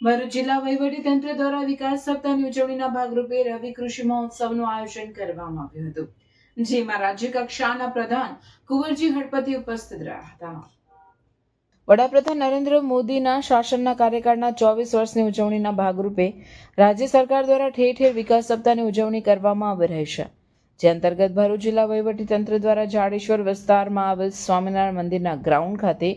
ભરૂચ જિલ્લા તંત્ર દ્વારા વિકાસ સપ્તાહની ઉજવણીના ભાગરૂપે રવિ કૃષિ મહોત્સવનું આયોજન કરવામાં આવ્યું હતું, જેમાં રાજ્ય કક્ષાના પ્રધાન કુંવરજી હડપતિ ઉપસ્થિત રહ્યા હતા. વડાપ્રધાન નરેન્દ્ર મોદીના શાસનના કાર્યકાળના ચોવીસ વર્ષની ઉજવણીના ભાગરૂપે રાજ્ય સરકાર દ્વારા ઠેર ઠેર વિકાસ સપ્તાહની ઉજવણી કરવામાં આવી રહી છે, જે અંતર્ગત ભરૂચ જિલ્લા તંત્ર દ્વારા જાડેશ્વર વિસ્તારમાં આવેલ સ્વામિનારાયણ મંદિરના ગ્રાઉન્ડ ખાતે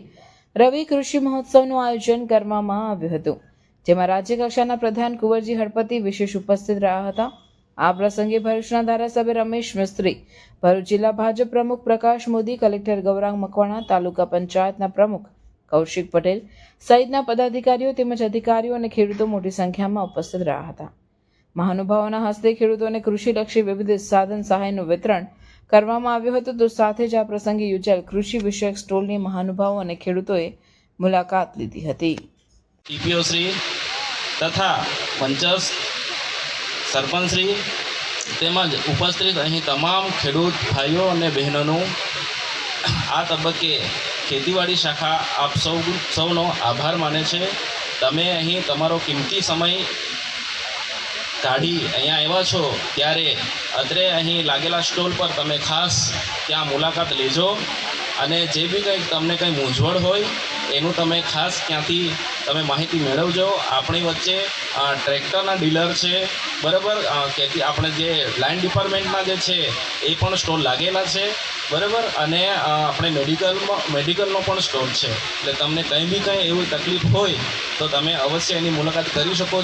રવિ કૃષિ મહોત્સવનું આયોજન કરવામાં આવ્યું હતું. જેમાં રાજ્યકક્ષાના પ્રધાન કુંવરજી હળપતિ વિશેષ ઉપસ્થિત રહ્યા હતા. આ પ્રસંગે ભરૂચના ધારાસભ્ય રમેશ મિસ્ત્રી, ભરૂચ જિલ્લા ભાજપ પ્રમુખ પ્રકાશ મોદી, કલેક્ટર ગૌરાંગ મકવાણા, તાલુકા પંચાયતના પ્રમુખ કૌશિક પટેલ સહિતના પદાધિકારીઓ તેમજ અધિકારીઓ અને ખેડૂતો મોટી સંખ્યામાં ઉપસ્થિત રહ્યા હતા. મહાનુભાવોના હસ્તે ખેડૂતોને કૃષિલક્ષી વિવિધ સાધન સહાયનું વિતરણ કરવામાં આવ્યું હતું. તો સાથે જ આ પ્રસંગે યોજાયેલ કૃષિ વિષયક સ્ટોલની મહાનુભાવો અને ખેડૂતોએ મુલાકાત લીધી હતી. તથા પંચસ સરપંચશ્રી તેમજ ઉપસ્થિત અહીં તમામ ખેડૂત ભાઈઓ અને બહેનોનું આ તબક્કે ખેતીવાડી શાખા આપ સૌ સૌનો આભાર માને છે. તમે અહીં તમારો કિંમતી સમય કાઢી અહીંયા આવ્યા છો ત્યારે અત્રે અહીં લાગેલા સ્ટોલ પર તમે ખાસ ત્યાં મુલાકાત લેજો અને જે બી કંઈક તમને કંઈ મૂંઝવણ હોય એનું તમે ખાસ ક્યાંથી તમે માહિતી મેળવજો. આપણી વચ્ચે ટ્રેક્ટરના ડીલર છે. બરાબર? કે આપણે જે લાઇન ડિપાર્ટમેન્ટમાં જે છે, એ પણ સ્ટોલ લાગેલા છે. બરાબર? અને આપણે મેડિકલમાં, મેડિકલનો પણ સ્ટોલ છે. એટલે તમને કંઈ બી કંઈ એવી તકલીફ હોય, તો તમે અવશ્ય એની મુલાકાત કરી શકો